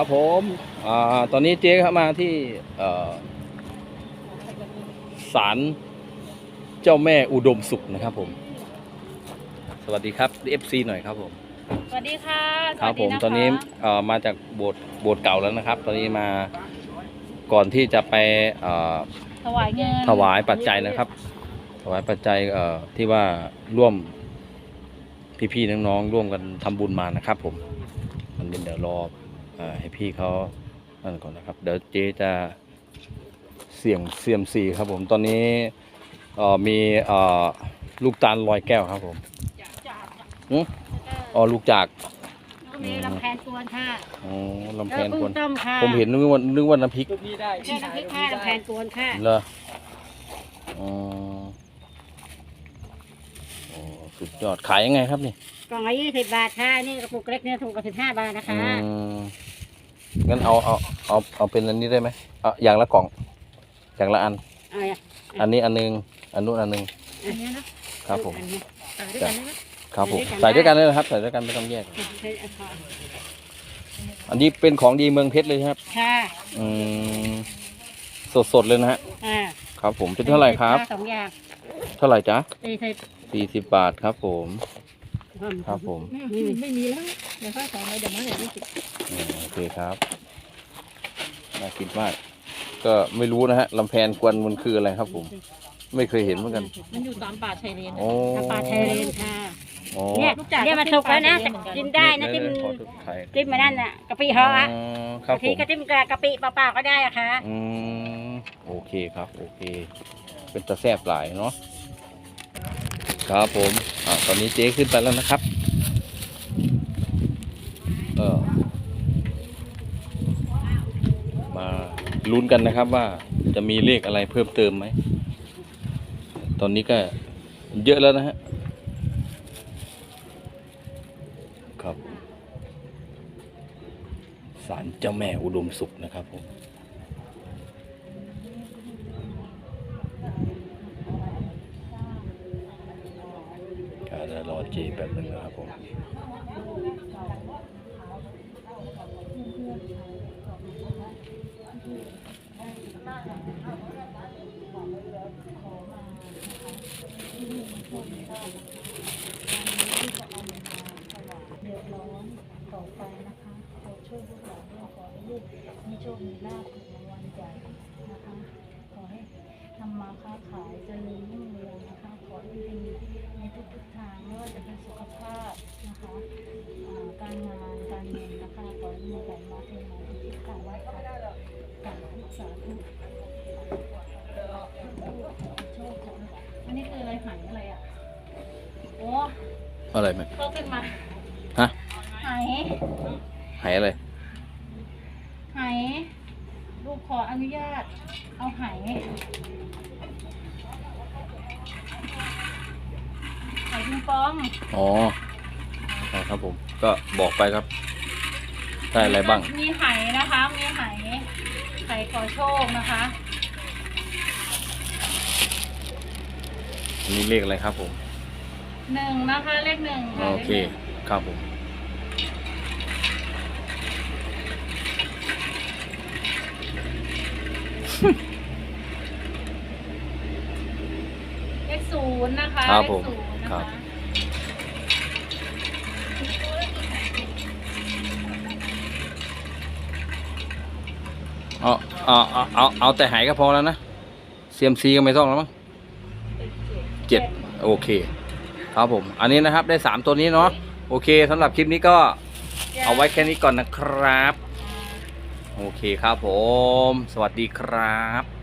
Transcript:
ครับผมอ่าตอนนี้เจ๊เข้ามาที่เอ่อศาลเจ้าแม่อุดมสุขนะครับผม สวัสดีครับ FC หน่อยครับผม สวัสดีค่ะครับผมสวัสดีะะตอนนี้เอ่อมาจากโบสถ์โบสถ์เก่าแล้วนะครับ ตอนนี้มาก่อนที่จะไปเอ่อถวายเงินถวายปัจจัยนะครับ ถวายปัจจัยเอ่อที่ว่าร่วมพี่ๆน้องๆร่วมกันทำบุญมานะครับผม มันเดี๋ยวรอเอ่อ ให้พี่เขานั่นก่อนนะครับ เดี๋ยวเจ๊จะเสี่ยงเซียมซีครับผม ตอนนี้เอ่อมีเอ่อลูกตาลลอยแก้วครับผมหึอ๋อลูกจากก็มีลำแพนกวนค่ะอ๋อลำแพแล้วนกุ้คงนต้มค่ะผมเห็นนึกว่านึกว่าน้ำพริกแค่น้ำพริกค่ะลำแพนกวนค่ะเหรออ๋อโอ้สุดยอดขายยังไงครับนี่กล่องละยี่สิบบาทค่ะ นี่กระปุกเล็กเนี่ยถูกกว่าสิบห้าบาทนะคะอืม งั้นเอาเอาเอาเอาเป็นอันนี้ได้ไหมเอาอย่างละกล่อง อย่างละอัน เอาอะอันนี้อันหนึงอันนู้นอันหนึงอันนี้นะครับผมอันนี้เอาด้วยกันได้ไหม ครับผมใส่ใส่ด้ด้ววยยกักัน นเลยนะครับใส่ด้วยกันไม่ต้องแยก ใช่เอาค่ะอันนี้เป็นของดีเมืองเพชรเลยครับ ค่ะอืมสดสดๆเลยนะฮะอ่าครับ ผมเป็นเท่าไหร่ครับ สองอย่างเท่าไหร่จ๊ะสี่สิบสี่สิบบาทครับ ผม ครับผม ไม่มีไม่มีแล้วเดี๋ยวค่อยสองเลยเดี๋ยวมาเหลือยี่สิบอืมโอ เคครับ น่ากินมาก ก็ไม่รู้นะฮะลำแพนกวนมันคืออะไรครับผม ไม่เคยเห็นเหมือนกัน มันอยู่ตามป่าชายเลนโอ้ น้ำปลาไทยเลนค่ะ อ๋อเนี่ยลูกจากเนี่ยมันสุกแล้วนะก็เป็นปลาไทยเลนเหมือนกันกินได้นะจิ้มขอทุกไข่จิ้มมานั่นน่ะกะปิห่ออะอ๋อครับบางผทีมก็จิ้มกับกะปิเปล่าๆก็ได้อะค่ะ อืมโอเคครับ โอเค เป็นตะแซบหลายเนาะ ครับผม อ่าตอนนี้เจ๊ขึ้นไปแล้วนะครับ เออมา ลุ้นกันนะครับว่าจะมีเลขอะไรเพิ่มเติมไหม ตอนนี้ก็เยอะแล้วนะฮะ ครับศาลเจ้าแม่อุดมสุขนะครับผมก็จะรอเจแป๊บนึงนะครับผม เดือดร้อนต่อไปนะคะขอช่วยลูกหลาด้วยขอให้ลูกมีโชค มีลาภถูกรางวัลใหญ่นะคะ ขอให้ทำมาค้าขายเจริญรุ่งเรืองนะคะ ขอให้ดีในทุกๆทางไม่ว่าจะเป็นสุขภาพนะคะการงานการเงินนะคะขอให้มีไหลมาเทมาที่กล่าวไว้ค่ะกล่าวทุกสาธุโชคของอันนี้คืออะไรหายอะไรอะ โอ้อะไรไหมก็ขึ้นมาฮะหายหายอะไรหายลูกขออนุญาต เอาหายหายปิงปองอ๋อใช่ครับผม ก็บอกไปครับ ได้อะไรบ้าง มีหายนะคะ มีหายหายขอโชคนะคะอันนี้เลขอะไรครับผม หนึ่งนะคะเลขหนึ่งค่ะโอเคลขหนึ่งครับผม เลขศูนย์นะคะครับเลขผมศูนย์นะครัคะบ เอาเอาเอาเอาเอาแต่หายก็พอแล้วนะเซียมซีก็ไม่ต้องแล้วมั้งเจ็ดโอเค ครับผม อันนี้นะครับได้สามตัวนี้เนาะโอเคสำหรับคลิปนี้ก็เอาไว้แค่นี้ก่อนนะครับ โอเคครับผม สวัสดีครับ